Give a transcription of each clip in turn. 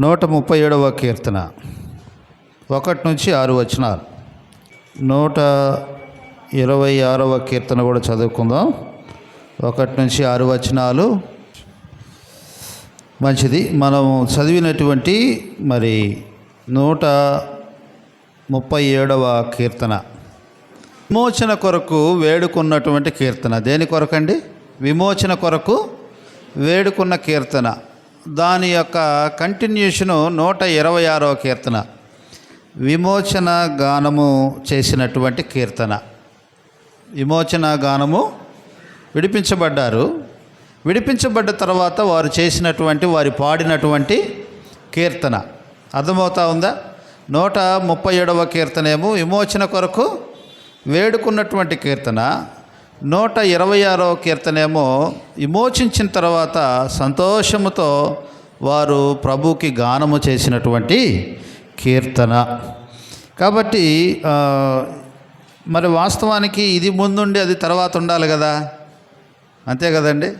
నూట ముప్పై ఏడవ కీర్తన. ఒకటి నుంచి ఆరు వచనాలు. నూట ఇరవై ఆరవ కీర్తన కూడా చదువుకుందాం. ఒకటి నుంచి ఆరు వచనాలు. మంచిది. మనం చదివినటువంటి మరి నూట ముప్పై ఏడవ కీర్తన. విమోచన కొరకు వేడుకున్నటువంటి కీర్తన. దేని కొరకండి? విమోచన కొరకు వేడుకున్న కీర్తన. దాని యొక్క కంటిన్యూషను నూట ఇరవై ఆరవ కీర్తన. విమోచన గానము చేసినటువంటి కీర్తన. విమోచన గానము విడిపించబడ్డారు. విడిపించబడ్డ తర్వాత వారు చేసినటువంటి వారి పాడినటువంటి కీర్తన. అర్థమవుతా ఉందా? నూట ముప్పై ఏడవ కీర్తనేమో విమోచన కొరకు వేడుకున్నటువంటి కీర్తన. నూట ఇరవై ఆరవ కీర్తనేమో విమోచించిన తర్వాత సంతోషముతో వారు ప్రభుకి గానము చేసినటువంటి కీర్తన. కాబట్టి మరి వాస్తవానికి ఇది ముందుండి అది తర్వాత ఉండాలి కదా? అంతే కదండి?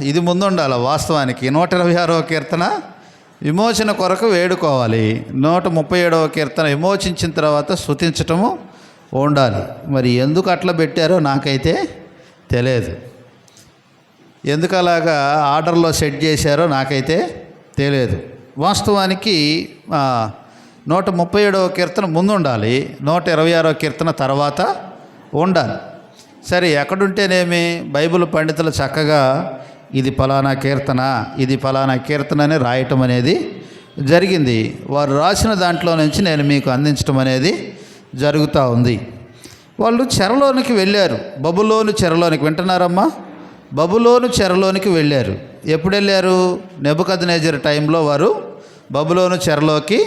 ఇది ముందు ఉండాలి వాస్తవానికి. నూట ఇరవై ఆరవ కీర్తన విమోచన కొరకు వేడుకోవాలి. నూట ముప్పై ఏడవ కీర్తన విమోచించిన తర్వాత శృతించటము ఉండాలి. మరి ఎందుకు అట్లా పెట్టారో నాకైతే తెలియదు. ఎందుకు అలాగా ఆర్డర్లో సెట్ చేశారో నాకైతే తెలియదు. వాస్తవానికి నూట ముప్పై ఏడవ కీర్తన ముందు ఉండాలి నూట ఇరవై ఆరవ కీర్తన తర్వాత ఉండాలి. సరే ఎక్కడుంటేనేమి? బైబిల్ పండితులు చక్కగా ఇది ఫలానా కీర్తన ఇది ఫలానా కీర్తన అని రాయటం అనేది జరిగింది. వారు రాసిన దాంట్లో నుంచి నేను మీకు అందించడం అనేది జరుగుతూ ఉంది. వాళ్ళు చెరలోనికి వెళ్ళారు. బబులోను చెరలోనికి వింటున్నారమ్మా? బబులోను చెరలోనికి వెళ్ళారు. ఎప్పుడు వెళ్ళారు నెబుకద్నేజర్ టైంలో వారు బబులోను చెరలోకి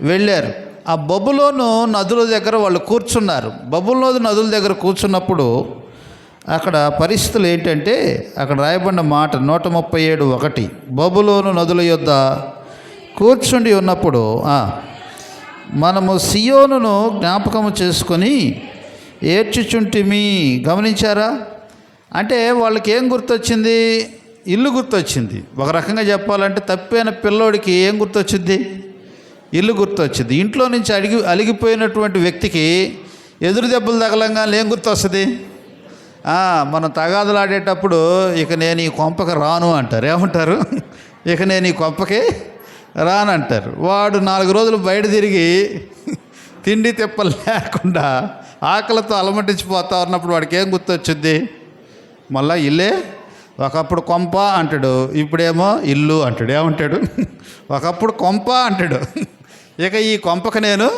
వెళ్ళారు. ఆ బబులోను నదుల దగ్గర వాళ్ళు కూర్చున్నారు. బబులోను నదుల దగ్గర కూర్చున్నప్పుడు అక్కడ పరిస్థితులు ఏంటంటే అక్కడ రాయబడిన మాట నూట ముప్పై ఏడు ఒకటి బబులోను నదుల యొద్ద కూర్చుండి ఉన్నప్పుడు మనము సియోనును జ్ఞాపకము చేసుకొని ఏడ్చుచుంటిమి. గమనించారా? అంటే వాళ్ళకి ఏం గుర్తొచ్చింది? ఇల్లు గుర్తొచ్చింది. ఒక రకంగా చెప్పాలంటే తప్పైన పిల్లోడికి ఏం గుర్తొచ్చింది? ఇల్లు గుర్తొచ్చింది. ఇంట్లో నుంచి అడిగి అలిగిపోయినటువంటి వ్యక్తికి ఎదురు దెబ్బలు తగలంగానే ఏం గుర్తొస్తుంది? మనం తగాదులాడేటప్పుడు ఇక నేను ఈ కొంపకి రాను అంటారు. ఏమంటారు? ఇక నేను ఈ కొంపకి రానంటారు. వాడు నాలుగు రోజులు బయట తిరిగి తిండి తిప్పలు లేకుండా ఆకలితో అలమటించిపోతా ఉన్నప్పుడు వాడికి ఏం గుర్తొచ్చుద్ది? మళ్ళా ఇల్లే? ఒకప్పుడు కొంప అంటాడు. ఇప్పుడేమో ఇల్లు అంటాడు. ఏమంటాడు? ఒకప్పుడు కొంప అంటాడు. ఇక ఈ కొంపకు నేను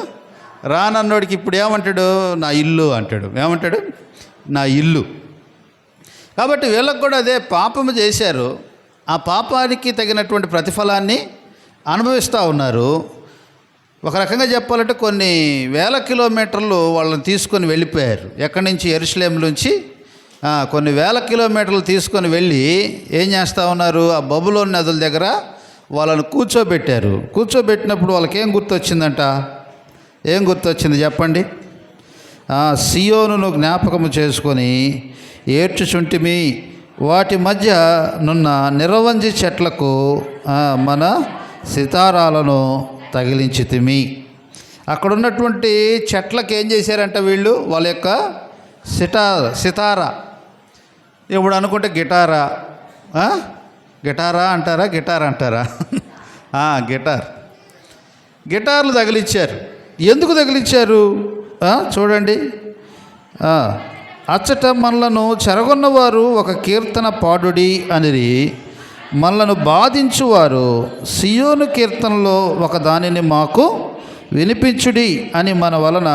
రానన్నోడికి ఇప్పుడు ఏమంటాడు? నా ఇల్లు అంటాడు. ఏమంటాడు? నా ఇల్లు. కాబట్టి వీళ్ళకు కూడా అదే పాపము చేశారు. ఆ పాపానికి తగినటువంటి ప్రతిఫలాన్ని అనుభవిస్తూ ఉన్నారు. ఒక రకంగా చెప్పాలంటే కొన్ని వేల కిలోమీటర్లు వాళ్ళని తీసుకొని వెళ్ళిపోయారు. ఎక్కడి నుంచి? ఎరుసలేం నుంచి. కొన్ని వేల కిలోమీటర్లు తీసుకొని వెళ్ళి ఏం చేస్తూ ఉన్నారు? ఆ బబులోని నదుల దగ్గర వాళ్ళని కూర్చోబెట్టారు. కూర్చోబెట్టినప్పుడు వాళ్ళకి ఏం గుర్తొచ్చిందంట? ఏం గుర్తొచ్చింది చెప్పండి? సియోను జ్ఞాపకము చేసుకొని ఏడ్చుచుంటిమి. వాటి మధ్య నున్న నిరవంజి చెట్లకు మన సితారాలను తగిలించితిమి అక్కడ ఉన్నటువంటి చెట్లకు ఏం చేశారంట వీళ్ళు? వాళ్ళ యొక్క సిటార్ సితారా. ఇప్పుడు అనుకుంటే గిటారా. గిటారా అంటారా? గిటార్ అంటారా? గిటార్. గిటార్లు తగిలిచ్చారు. ఎందుకు తగిలిచ్చారు? చూడండి. అచ్చట మనలను చెరగొన్నవారు ఒక కీర్తన పాడుడి అనిరి. మనలను బాధించువారు సియోను కీర్తనలో ఒక దానిని మాకు వినిపించుడి అని మన వలన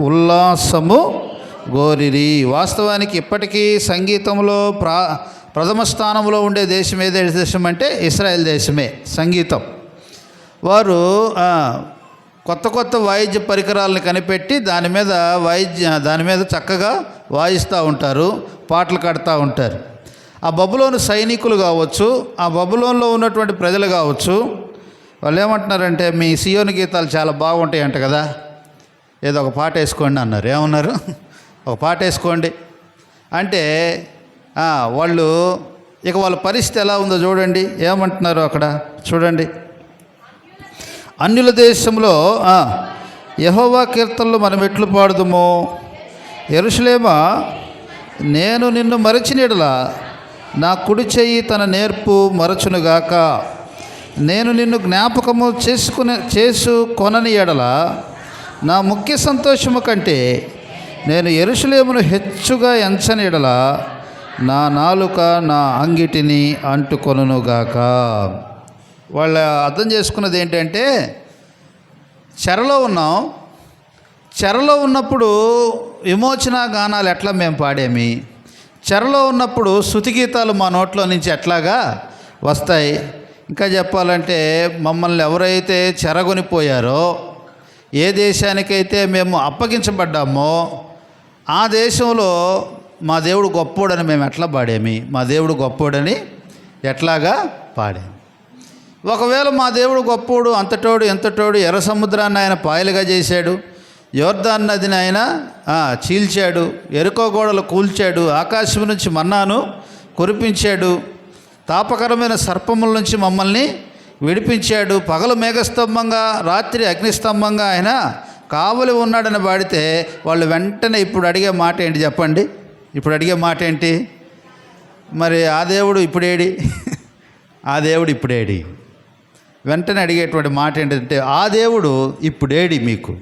ఉల్లాసము గోరిరి. వాస్తవానికి ఇప్పటికీ సంగీతంలో ప్రా ప్రథమ స్థానంలో ఉండే దేశం ఏదే? దేశం అంటే ఇస్రాయెల్ దేశమే సంగీతం. వారు కొత్త కొత్త వాయిద్య పరికరాలను కనిపెట్టి దాని మీద వాయిద్య దాని మీద చక్కగా వాయిస్తూ ఉంటారు పాటలు కడతా ఉంటారు. ఆ బబులోను సైనికులు కావచ్చు ఆ బబులోన్లో ఉన్నటువంటి ప్రజలు కావచ్చు వాళ్ళు ఏమంటున్నారంటే మీ సియోని గీతాలు చాలా బాగుంటాయి అంట కదా ఏదో ఒక పాట వేసుకోండి అన్నారు. ఏమన్నారు? ఒక పాట వేసుకోండి. అంటే వాళ్ళు ఇక వాళ్ళ పరిస్థితి ఎలా ఉందో చూడండి. ఏమంటున్నారు అక్కడ? చూడండి. అన్యుల దేశంలో యహోవా కీర్తనలు మనం ఎట్లు పాడదుము? ఎరుసలేమా నేను నిన్ను మరచినీడలా నా కుడి చెయ్యి తన నేర్పు మరచునుగాక. నేను నిన్ను జ్ఞాపకము చేసుకునే చేసుకొనని ఎడల నా ముఖ్య సంతోషము కంటే నేను ఎరుసలేమును హెచ్చుగా ఎంచని ఎడల నా నాలుక నా అంగిటిని అంటుకొనుగాక వాళ్ళ అర్థం చేసుకున్నది ఏంటంటే చెరలో ఉన్నాం. చెరలో ఉన్నప్పుడు విమోచన గానాలు ఎట్లా మేము పాడేమి? చెరలో ఉన్నప్పుడు శృతిగీతాలు మా నోట్లో నుంచి ఎట్లాగా వస్తాయి? ఇంకా చెప్పాలంటే మమ్మల్ని ఎవరైతే చెరగొనిపోయారో ఏ దేశానికైతే మేము అప్పగించబడ్డామో ఆ దేశంలో మా దేవుడు గొప్పోడని మేము ఎట్లా పాడేమి? మా దేవుడు గొప్పోడని ఎట్లాగా పాడాము ఒకవేళ మా దేవుడు గొప్పోడు అంతటోడు ఎంతటోడు ఎర్ర సముద్రాన్ని ఆయన పాయలుగా చేశాడు యోర్దాన్ నదిని ఆయన చీల్చాడు. ఎరుకో గోడలు కూల్చాడు. ఆకాశం నుంచి మన్నాను కురిపించాడు. తాపకరమైన సర్పముల నుంచి మమ్మల్ని విడిపించాడు. పగలు మేఘస్తంభంగా రాత్రి అగ్నిస్తంభంగా ఆయన కావలి ఉన్నాడని పాడితే వాళ్ళు వెంటనే ఇప్పుడు అడిగే మాట ఏంటి చెప్పండి? ఇప్పుడు అడిగే మాట ఏంటి? మరి ఆ దేవుడు ఇప్పుడేడి? ఆ దేవుడు ఇప్పుడేడి? వెంటనే అడిగేటువంటి మాట ఏంటంటే ఆ దేవుడు ఇప్పుడేడి మీకు?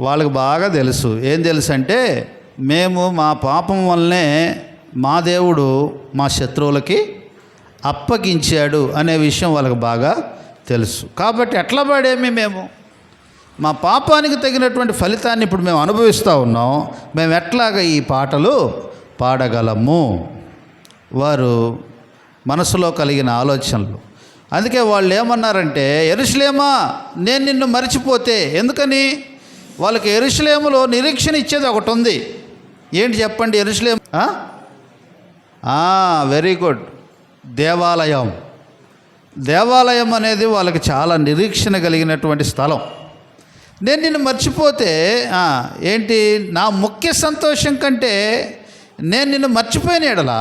వాళ్ళకి బాగా తెలుసు. ఏం తెలుసు అంటే మేము మా పాపం వల్లనే మా దేవుడు మా శత్రువులకి అప్పగించాడు అనే విషయం వాళ్ళకి బాగా తెలుసు. కాబట్టి ఎట్లా పడేమి మేము? మా పాపానికి తగినటువంటి ఫలితాన్ని ఇప్పుడు మేము అనుభవిస్తూ ఉన్నాం. మేము ఎట్లాగా ఈ పాటలు పాడగలము? వారు మనసులో కలిగిన ఆలోచనలు. అందుకే వాళ్ళు ఏమన్నారంటే ఎరుసలేమా నేను నిన్ను మర్చిపోతే ఎందుకని? వాళ్ళకి ఎరుసలేములో నిరీక్షణ ఇచ్చేది ఒకటి ఉంది. ఏంటి చెప్పండి ఎరుషలేం? వెరీ గుడ్ దేవాలయం. దేవాలయం అనేది వాళ్ళకి చాలా నిరీక్షణ కలిగినటువంటి స్థలం. నేను నిన్ను మర్చిపోతే ఏంటి? నా ముఖ్య సంతోషం కంటే నేను నిన్ను మర్చిపోయిన ఎడలా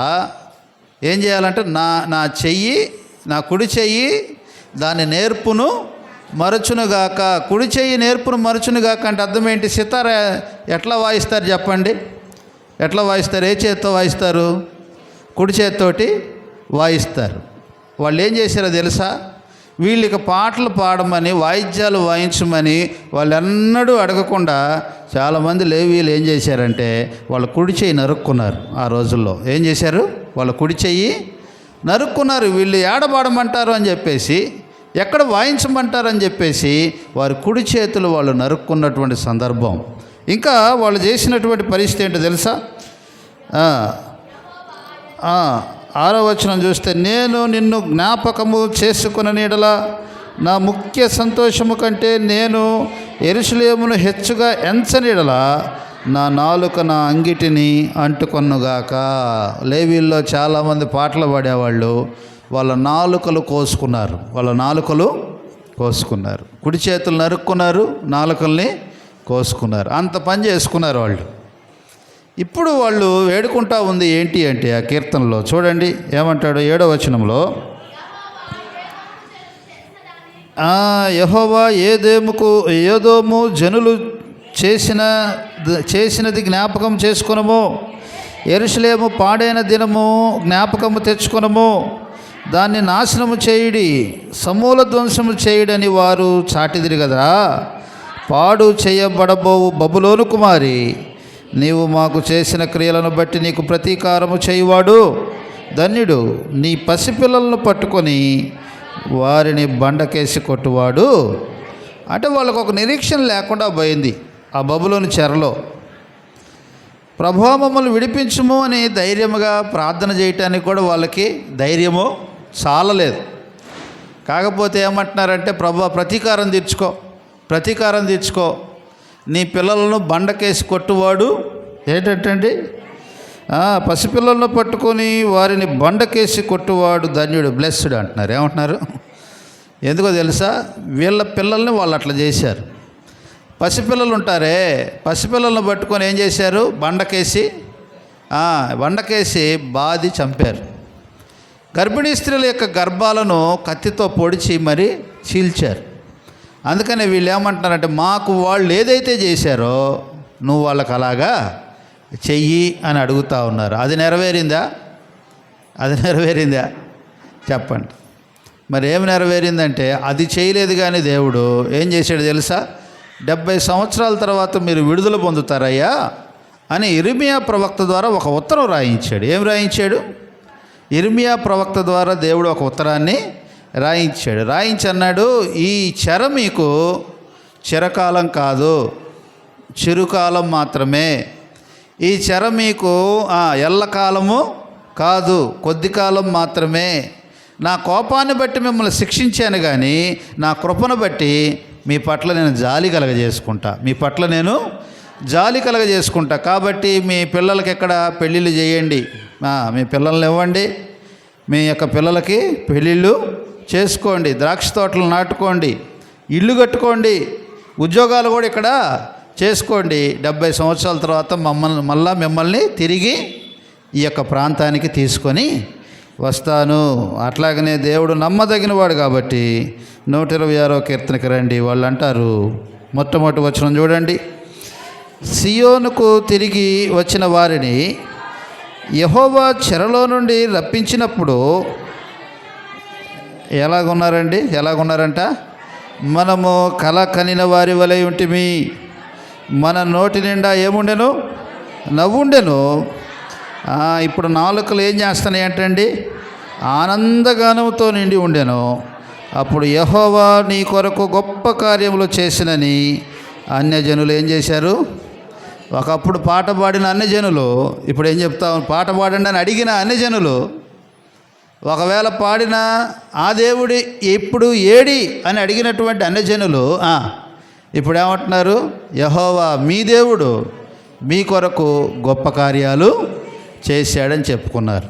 ఏం చేయాలంటే నా నా చెయ్యి నా కుడి చెయ్యి దాని నేర్పును మరచునుగాక కుడి చెయ్యి నేర్పును మరచునుగాక అంటే అర్థం ఏంటి? సితార ఎట్లా వాయిస్తారు చెప్పండి? ఎట్లా వాయిస్తారు? ఏ చేతితో వాయిస్తారు? కుడి చేతితోటి వాయిస్తారు. వాళ్ళు ఏం చేశారో తెలుసా? వీళ్ళకి పాటలు పాడమని వాయిద్యాలు వాయించమని వాళ్ళెన్నడూ అడగకుండా చాలామంది లేవీలు ఏం చేశారంటే వాళ్ళ కుడి చెయ్యి నరుక్కున్నారు ఆ రోజుల్లో. ఏం చేశారు? వాళ్ళ కుడి చెయ్యి నరుక్కున్నారు. వీళ్ళు ఏడబాడమంటారు అని చెప్పేసి ఎక్కడ వాయించమంటారని చెప్పేసి వారి కుడి చేతులు వాళ్ళు నరుక్కున్నటువంటి సందర్భం. ఇంకా వాళ్ళు చేసినటువంటి పరిస్థితి ఏంటో తెలుసా? ఆరో వచనం చూస్తే నేను నిన్ను జ్ఞాపకము చేసుకున్న నీడల నా ముఖ్య సంతోషము కంటే నేను ఎరుసలేమును హెచ్చుగా ఎంచనీడల నా నాలుక నా అంగిటిని అంటుకొన్నుగాక లేవీల్లో చాలామంది పాటలు పాడేవాళ్ళు. వాళ్ళ నాలుకలు కోసుకున్నారు. వాళ్ళ నాలుకలు కోసుకున్నారు. కుడి చేతులు నరుక్కున్నారు నాలుకల్ని కోసుకున్నారు. అంత పని చేసుకున్నారు వాళ్ళు. ఇప్పుడు వాళ్ళు వేడుకుంటా ఉంది ఏంటి అంటే ఆ కీర్తనలో. చూడండి ఏమంటాడు? ఏడో వచనంలో యహోవా ఏదేముకు ఏదోము జనులు చేసిన చేసినది జ్ఞాపకం చేసుకునము. ఎరుసలేము పాడైన దినము జ్ఞాపకము తెచ్చుకునము. దాన్ని నాశనము చేయుడి సమూల ధ్వంసము చేయుడని వారు చాటిదిరి కదా పాడు చేయబడబోవు బబులోను కుమారి నీవు మాకు చేసిన క్రియలను బట్టి నీకు ప్రతీకారము చేయువాడు. ధన్యుడు నీ పసిపిల్లలను పట్టుకొని వారిని బండకేసి కొట్టువాడు. అంటే వాళ్ళకు ఒక నిరీక్షణ లేకుండా పోయింది ఆ బబులోని చెరలో. ప్రభావ మమ్మల్ని విడిపించుము అని ధైర్యముగా ప్రార్థన చేయటానికి కూడా వాళ్ళకి ధైర్యము చాలలేదు. కాకపోతే ఏమంటున్నారంటే ప్రభా ప్రతీకారం తీర్చుకో ప్రతీకారం తీర్చుకో. నీ పిల్లలను బండకేసి కొట్టువాడు ఏంటంటండి? పసిపిల్లలను పట్టుకొని వారిని బండకేసి కొట్టువాడు ధన్యుడు బ్లెస్డ్ అంటున్నారు. ఏమంటున్నారు? ఎందుకో తెలుసా? వీళ్ళ పిల్లల్ని వాళ్ళు అట్లా చేశారు. పసిపిల్లలు ఉంటారే పసిపిల్లలను పట్టుకొని ఏం చేశారు? బండకేసి బండకేసి బాది చంపారు. గర్భిణీ స్త్రీల యొక్క గర్భాలను కత్తితో పొడిచి మరి చీల్చారు. అందుకని వీళ్ళు ఏమంటున్నారంటే మాకు వాళ్ళు ఏదైతే చేశారో నువ్వు వాళ్ళకి అలాగా చెయ్యి అని అడుగుతా ఉన్నారు. అది నెరవేరిందా? అది నెరవేరిందా? చెప్పండి. మరి ఏమి నెరవేరిందంటే అది చేయలేదు కానీ దేవుడు ఏం చేశాడు తెలుసా? డెబ్భై సంవత్సరాల తర్వాత మీరు విడుదల పొందుతారయ్యా అని ఇరిమియా ప్రవక్త ద్వారా ఒక ఉత్తరం రాయించాడు. ఏం రాయించాడు? ఇర్మియా ప్రవక్త ద్వారా దేవుడు ఒక ఉత్తరాన్ని రాయించాడు. రాయించి అన్నాడు ఈ చెర మీకు చిరకాలం కాదు చిరుకాలం మాత్రమే. ఈ చెర మీకు ఆ, ఎల్లకాలము కాదు కొద్ది కాలం మాత్రమే. నా కోపాన్ని బట్టి మిమ్మల్ని శిక్షించాను కానీ నా కృపను బట్టి మీ పట్ల నేను జాలి కలగజేసుకుంటా. మీ పట్ల నేను జాలి కలగజేసుకుంటా. కాబట్టి మీ పిల్లలకి ఎక్కడ పెళ్ళిళ్ళు చేయండి. మీ పిల్లల్ని ఇవ్వండి. మీ యొక్క పిల్లలకి పెళ్ళిళ్ళు చేసుకోండి. ద్రాక్ష తోటలు నాటుకోండి. ఇల్లు కట్టుకోండి. ఉద్యోగాలు కూడా ఇక్కడ చేసుకోండి. డెబ్బై సంవత్సరాల తర్వాత మమ్మల్ని మళ్ళా మిమ్మల్ని తిరిగి ఈ యొక్క ప్రాంతానికి తీసుకొని వస్తాను. అట్లాగనే దేవుడు నమ్మదగినవాడు కాబట్టి నూట ఇరవై ఆరో కీర్తనకి రండి. వాళ్ళు అంటారు మొట్టమొదటి వచ్చిన చూడండి. సియోనుకు తిరిగి వచ్చిన వారిని యహోవా చెరలో నుండి రప్పించినప్పుడు ఎలాగున్నారండి? ఎలాగున్నారంట? మనము కల కనిన వారి వలె ఉంటిమి. మన నోటి నిండా ఏముండెను? నవ్వుండెను. ఇప్పుడు నాలుకలు ఏం చేస్తున్నాయి అంటండి? ఆనందగానంతో నిండి ఉండెను. అప్పుడు యహోవా నీ కొరకు గొప్ప కార్యములు చేసినని అన్యజనులు ఏం చేశారు? ఒకప్పుడు పాట పాడిన అన్యజనులు ఇప్పుడు ఏం చెప్తావు పాట పాడండి అని అడిగిన అన్యజనులు ఒకవేళ పాడిన ఆ దేవుడి ఇప్పుడు ఏడి అని అడిగినటువంటి అన్ని జనులు ఇప్పుడు ఏమంటున్నారు? యహోవా మీ దేవుడు మీ కొరకు గొప్ప కార్యాలు చేశాడని చెప్పుకున్నారు.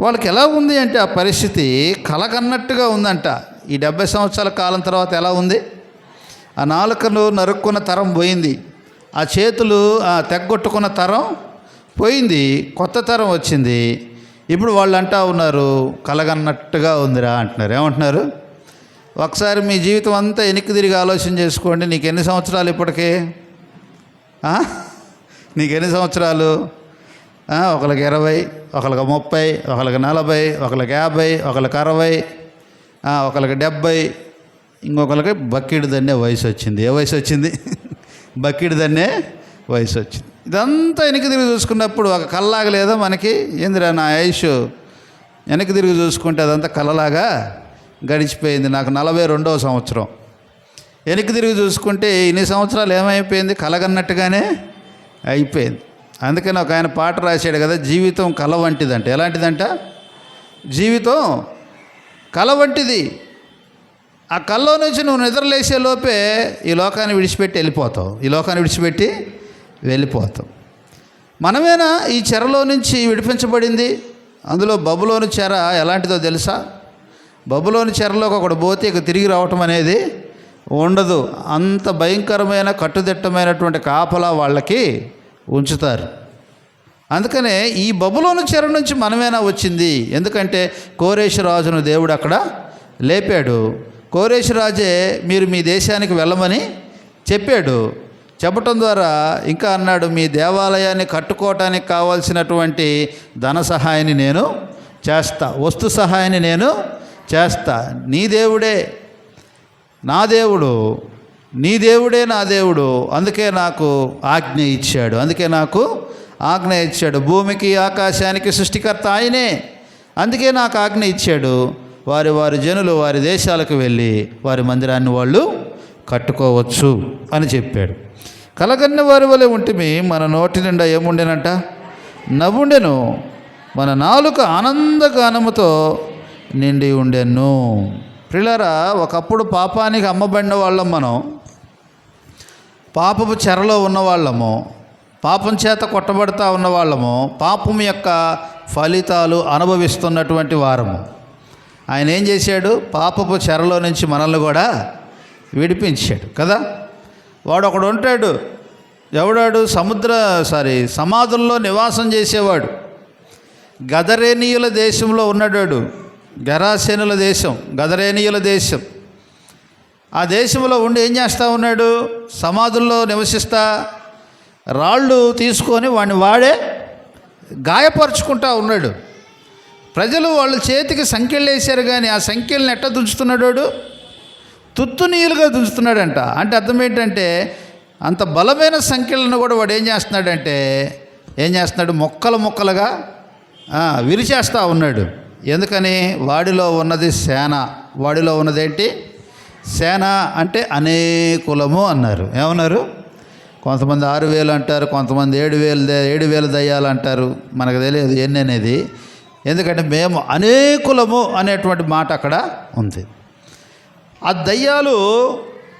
వాళ్ళకి ఎలా ఉంది అంటే ఆ పరిస్థితి కలగన్నట్టుగా ఉందంట. ఈ డెబ్బై సంవత్సరాల కాలం తర్వాత ఎలా ఉంది? ఆ నాలుకను నరుక్కున్న తరం పోయింది. ఆ చేతులు ఆ తెగ్గొట్టుకున్న తరం పోయింది కొత్త తరం వచ్చింది. ఇప్పుడు వాళ్ళు అంటా ఉన్నారు కలగన్నట్టుగా ఉందిరా అంటున్నారు. ఏమంటున్నారు? ఒకసారి మీ జీవితం అంతా వెనక్కి తిరిగి ఆలోచన చేసుకోండి నీకు ఎన్ని సంవత్సరాలు ఇప్పటికే? నీకు ఎన్ని సంవత్సరాలు? ఒకరికి ఒకళ్ళకి ఇరవై ఒకరికి ముప్పై ఒకళ్ళకి నలభై ఒకళ్ళకి యాభై ఒకళ్ళకి అరవై ఒకరికి ఒకళ్ళకి డెబ్బై ఇంకొకరికి బక్కిడి దండే వయసు వచ్చింది. ఏ వయసు వచ్చింది? బకెట్ దన్నే వయసు వచ్చింది ఇదంతా వెనక్కి తిరిగి చూసుకున్నప్పుడు ఒక కల్లాగా లేదో మనకి? ఏందిరా నా ఆయుష్? వెనక్కి తిరిగి చూసుకుంటే అదంతా కలలాగా గడిచిపోయింది. నాకు నలభై రెండవ సంవత్సరం. వెనక్కి తిరిగి చూసుకుంటే ఇన్ని సంవత్సరాలు ఏమైపోయింది? కలగన్నట్టుగానే అయిపోయింది. అందుకని ఒక ఆయన పాట రాశాడు కదా జీవితం కల వంటిదంట. ఎలాంటిదంట? జీవితం కల వంటిది. ఆ కల్లో నుంచి నువ్వు నిద్రలేసే లోపే ఈ లోకాన్ని విడిచిపెట్టి వెళ్ళిపోతావు. ఈ లోకాన్ని విడిచిపెట్టి వెళ్ళిపోతావు. మనమేనా ఈ చెరలో నుంచి విడిపించబడింది? అందులో బబులోని చెర ఎలాంటిదో తెలుసా? బబులోని చెరలోకి ఒకడు పోతే ఇక తిరిగి రావటం అనేది ఉండదు. అంత భయంకరమైన కట్టుదిట్టమైనటువంటి కాపలా వాళ్ళకి ఉంచుతారు. అందుకనే ఈ బబులోని చెర నుంచి మనమేనా వచ్చింది? ఎందుకంటే కోరేశ్వరాజును దేవుడు అక్కడ లేపాడు. కోరేశ్వరాజే మీరు మీ దేశానికి వెళ్ళమని చెప్పాడు. చెప్పటం ద్వారా ఇంకా అన్నాడు మీ దేవాలయాన్ని కట్టుకోవటానికి కావాల్సినటువంటి ధన సహాయాన్ని నేను చేస్తా. వస్తు సహాయాన్ని నేను చేస్తా. నీ దేవుడే నా దేవుడు నీ దేవుడే నా దేవుడు. అందుకే నాకు ఆజ్ఞ ఇచ్చాడు. అందుకే నాకు ఆజ్ఞ ఇచ్చాడు. భూమికి ఆకాశానికి సృష్టికర్త ఆయనే. అందుకే నాకు ఆజ్ఞ ఇచ్చాడు. వారి వారి జనులు వారి దేశాలకు వెళ్ళి వారి మందిరాన్ని వాళ్ళు కట్టుకోవచ్చు అని చెప్పాడు. కలగన్న వారి వలె ఉంటిమి మన నోటి నిండా ఏముండెనంట? నవ్వుండెను. మన నాలుక ఆనందగానముతో నిండి ఉండెను. ప్రిలరా ఒకప్పుడు పాపానికి అమ్మబడిన వాళ్ళం మనం. పాపపు చెరలో ఉన్నవాళ్ళము. పాపం చేత కొట్టబడతా ఉన్నవాళ్ళము. పాపం యొక్క ఫలితాలు అనుభవిస్తున్నటువంటి వారము. ఆయన ఏం చేశాడు? పాపపు చెరలో నుంచి మనల్ని కూడా విడిపించాడు కదా? వాడు ఒకడు ఉంటాడు. ఎవడాడు? సముద్ర సారీ సమాధుల్లో నివాసం చేసేవాడు. గదరేనీయుల దేశంలో ఉన్నాడాడు. గరాసేనుల దేశం గదరేనీయుల దేశం. ఆ దేశంలో ఉండి ఏం చేస్తూ ఉన్నాడు? సమాధుల్లో నివసిస్తా రాళ్ళు తీసుకొని వాడిని వాడే గాయపరుచుకుంటా ఉన్నాడు. ప్రజలు వాళ్ళ చేతికి సంఖ్యలు వేశారు కానీ ఆ సంఖ్యలను ఎట్ట దుంచుతున్నాడు వాడు? తుత్తు నీళ్ళుగా దుంచుతున్నాడంట అంటే అర్థం ఏంటంటే అంత బలమైన సంఖ్యలను కూడా వాడు ఏం చేస్తున్నాడంటే ఏం చేస్తున్నాడు? మొక్కలు మొక్కలుగా విరిచేస్తూ ఉన్నాడు. ఎందుకని? వాడిలో ఉన్నది సేన. వాడిలో ఉన్నదేంటి సేన అంటే అనేకులము అన్నారు. ఏమన్నారు? కొంతమంది ఆరు వేలు అంటారు కొంతమంది ఏడు వేలు ఏడు వేలు దయ్యాలు అంటారు. మనకు తెలియదు ఎన్ని అనేది. ఎందుకంటే మేము అనేకులము అనేటువంటి మాట అక్కడ ఉంది. ఆ దయ్యాలు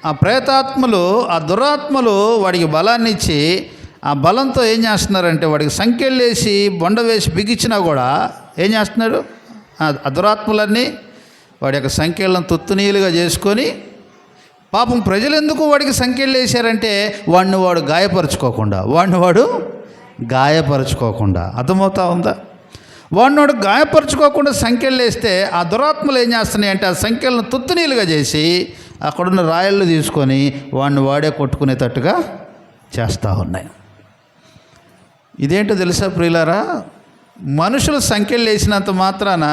ఆ ప్రేతాత్మలు ఆ దురాత్మలు వాడికి బలాన్ని ఇచ్చి ఆ బలంతో ఏం చేస్తున్నారంటే వాడికి సంఖ్యలు వేసి బొండ వేసి బిగించినా కూడా ఏం చేస్తున్నాడు ఆ- దురాత్మలన్నీ వాడి యొక్క సంఖ్యలను తుత్తునీలుగా చేసుకొని పాపం ప్రజలు ఎందుకు వాడికి సంఖ్యలు వేశారంటే వాడిని వాడు గాయపరుచుకోకుండా వాడిని వాడు గాయపరుచుకోకుండా. అర్థమవుతా ఉందా? వాడినోడు వాడు గాయపరుచుకోకుండా సంఖ్యలు వేస్తే ఆ దురాత్మలు ఏం చేస్తున్నాయి అంటే ఆ సంఖ్యలను తుత్తునీలుగా చేసి అక్కడున్న రాయళ్ళు తీసుకొని వాడిని వాడే కొట్టుకునేటట్టుగా చేస్తూ ఉన్నాయి. ఇదేంటో తెలుసా ప్రియులారా? మనుషులు సంఖ్యలు వేసినంత మాత్రాన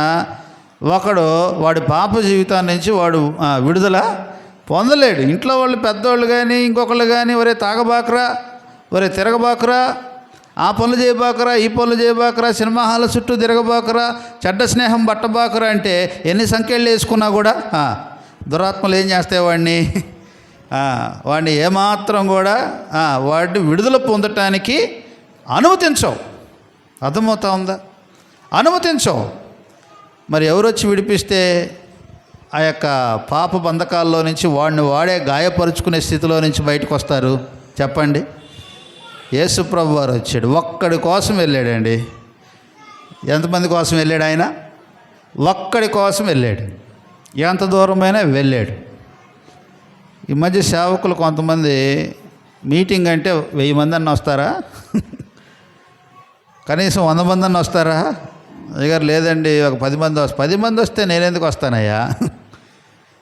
ఒకడు వాడి పాప జీవితాన్ని నుంచి వాడు విడుదల పొందలేడు. ఇంట్లో వాళ్ళు పెద్దవాళ్ళు కానీ ఇంకొకళ్ళు కానీ ఒరే తాగబాకురా ఒరే తిరగబాకురా ఆ పనులు చేయబాకురా ఈ పనులు చేయబాకరా సినిమా హాల్ చుట్టూ తిరగబాకురా చెడ్డ స్నేహం బట్టబాకురా అంటే ఎన్ని సంఖ్యలు వేసుకున్నా కూడా దురాత్మలు ఏం చేస్తాయి వాడిని? వాడిని ఏమాత్రం కూడా వాడిని విడుదల పొందటానికి అనుమతించవు. అర్థమవుతా ఉందా? అనుమతించవు. మరి ఎవరొచ్చి విడిపిస్తే ఆ యొక్క పాప బంధకాల్లో నుంచి వాడిని వాడే గాయపరుచుకునే స్థితిలో నుంచి బయటకు వస్తారు? చెప్పండి. యేసుప్రభు వారు వచ్చాడు. ఒక్కడి కోసం వెళ్ళాడండి. ఎంతమంది కోసం వెళ్ళాడు ఆయన? ఒక్కడి కోసం వెళ్ళాడు. ఎంత దూరమైనా వెళ్ళాడు. ఈ మధ్య సేవకులు కొంతమంది మీటింగ్ అంటే వెయ్యి మంది అన్న వస్తారా? కనీసం వంద మంది అన్న వస్తారా? అయ్యగారు లేదండి ఒక పది మంది వస్తా పది మంది వస్తే నేను ఎందుకు వస్తానయ్యా?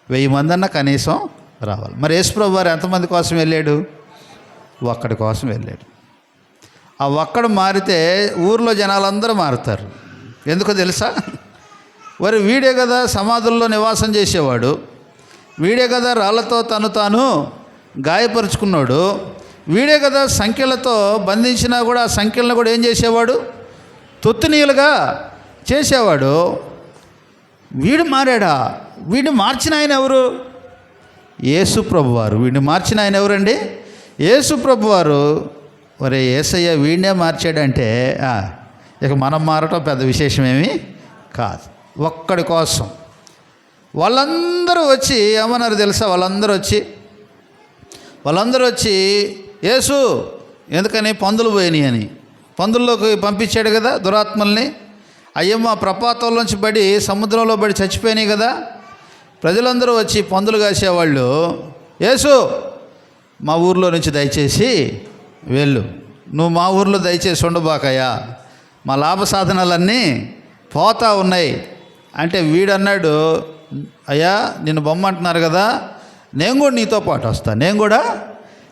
వెయ్యి మంది అన్న కనీసం రావాలి. మరి యేసుప్రభు వారు ఎంతమంది కోసం వెళ్ళాడు? ఒక్కడి కోసం వెళ్ళాడు. ఆ ఒక్కడు మారితే ఊర్లో జనాలందరూ మారుతారు. ఎందుకో తెలుసా? మరి వీడే కదా సమాధుల్లో నివాసం చేసేవాడు. వీడే కదా రాళ్ళతో తను తాను గాయపరుచుకున్నాడు. వీడే కదా సంఖ్యలతో బంధించినా కూడా ఆ సంఖ్యలను కూడా ఏం చేసేవాడు? తొత్తునీయులుగా చేసేవాడు. వీడు మారాడా? వీడిని మార్చిన ఆయన ఎవరు? యేసు ప్రభువారు. వీడిని మార్చిన ఆయన ఎవరండి? యేసు ప్రభువారు. ఒరే ఏసయ్య వీడినే మార్చాడంటే ఇక మనం మారటం పెద్ద విశేషమేమి కాదు. ఒక్కడి కోసం. వాళ్ళందరూ వచ్చి ఏమన్నారు తెలుసా? వాళ్ళందరూ వచ్చి వాళ్ళందరూ వచ్చి యేసు ఎందుకని పందులు పోయినాయి అని? పందుల్లోకి పంపించాడు కదా దురాత్మల్ని. అయ్యమ్మ ప్రపాతంలోంచి పడి సముద్రంలో పడి చచ్చిపోయినాయి కదా. ప్రజలందరూ వచ్చి పందులు కాసేవాళ్ళు యేసు మా ఊర్లో నుంచి దయచేసి వెళ్ళు. నువ్వు మా ఊర్లో దయచేసి ఉండబాకయ్యా మా లాభ సాధనాలన్నీ పోతా ఉన్నాయి. అంటే వీడన్నాడు అయ్యా నిన్ను బొమ్మంటున్నారు కదా నేను కూడా నీతో పాటు వస్తా. నేను కూడా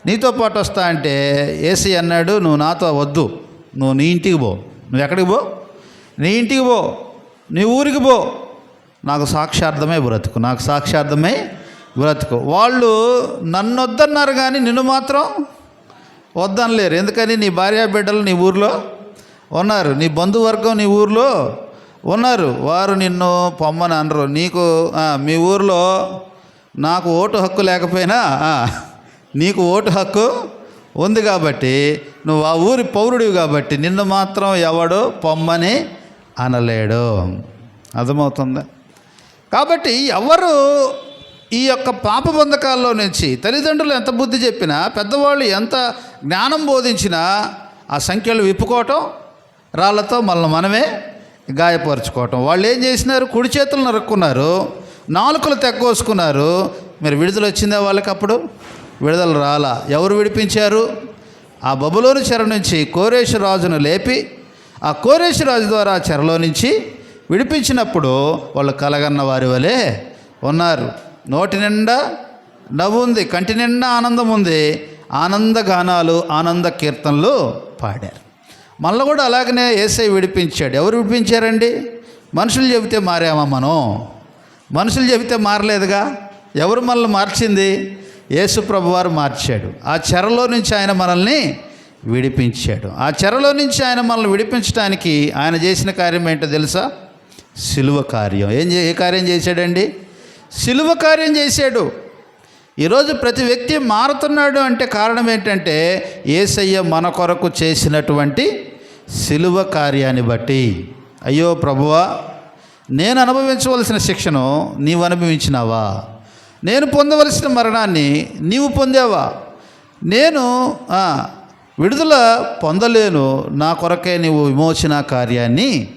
నీతో పాటు వస్తా అంటే ఏసీ అన్నాడు నువ్వు నాతో వద్దు. నువ్వు నీ ఇంటికి పో. నువ్వు ఎక్కడికి పో? నీ ఇంటికి పో. నీ ఊరికి పో. నాకు సాక్షార్థమే బ్రతుకు. నాకు సాక్షార్థమే బ్రతుకు. వాళ్ళు నన్ను వద్దన్నారు కానీ నిన్ను మాత్రం వద్దనలేరు ఎందుకని? నీ భార్యా బిడ్డలు నీ ఊర్లో ఉన్నారు. నీ బంధువర్గం నీ ఊర్లో ఉన్నారు. వారు నిన్ను పొమ్మని అనరు. నీకు మీ ఊర్లో నాకు ఓటు హక్కు లేకపోయినా నీకు ఓటు హక్కు ఉంది కాబట్టి నువ్వు ఆ ఊరి పౌరుడివి కాబట్టి నిన్ను మాత్రం ఎవడు పొమ్మని అనలేడు. అర్థమవుతుందా? కాబట్టి ఎవరు ఈ యొక్క పాప బంధకాల్లో నుంచి తల్లిదండ్రులు ఎంత బుద్ధి చెప్పినా పెద్దవాళ్ళు ఎంత జ్ఞానం బోధించినా ఆ సంఖ్యలు విప్పుకోవటం రాళ్ళతో మనల్ని మనమే గాయపరుచుకోవటం. వాళ్ళు ఏం చేసినారు? కుడి చేతులు నరుక్కున్నారు నాలుకలు తెగ్గోసుకున్నారు. మీరు విడుదల వచ్చిందా వాళ్ళకి అప్పుడు? విడుదల రాలా. ఎవరు విడిపించారు? ఆ బబులోని చెర నుంచి కోరేశు రాజును లేపి ఆ కోరేశు రాజు ద్వారా ఆ చెరలో నుంచి విడిపించినప్పుడు వాళ్ళు కలగన్న వారి వలె ఉన్నారు. నోటి నిండా నవ్వు ఉంది కంటి నిండా ఆనందం ఉంది. ఆనంద గానాలు ఆనంద కీర్తనలు పాడారు. మళ్ళీ కూడా అలాగనే ఏసై విడిపించాడు. ఎవరు విడిపించారండి? మనుషులు చెబితే మారామా మనం? మనుషులు చెబితే మారలేదుగా? ఎవరు మనల్ని మార్చింది? యేసు ప్రభువారు మార్చాడు. ఆ చెరలో నుంచి ఆయన మనల్ని విడిపించాడు. ఆ చెరలో నుంచి ఆయన మనల్ని విడిపించడానికి ఆయన చేసిన కార్యం ఏంటో తెలుసా? సిలువ కార్యం. ఏం చే ఏ కార్యం చేశాడండి? సిలువ కార్యం చేశాడు. ఈరోజు ప్రతి వ్యక్తి మారుతున్నాడు అంటే కారణం ఏంటంటే ఏసయ్య మన కొరకు చేసినటువంటి సిలువ కార్యాన్ని బట్టి. అయ్యో ప్రభువా నేను అనుభవించవలసిన శిక్షను నీవు అనుభవించినావా? నేను పొందవలసిన మరణాన్ని నీవు పొందావా? నేను విడుదల పొందలేను. నా కొరకే నీవు విమోచన కార్యాన్ని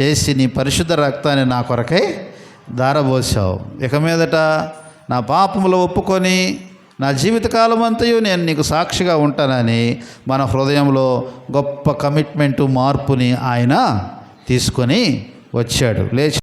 చేసి నీ పరిశుద్ధ రక్తాన్ని నా కొరకై దారబోసావు ఇక మీదట నా పాపములు ఒప్పుకొని నా జీవితకాలం అంతయు నేను నీకు సాక్షిగా ఉంటానని మన హృదయంలో గొప్ప కమిట్మెంటు మార్పుని ఆయన తీసుకొని వచ్చాడు. లేచి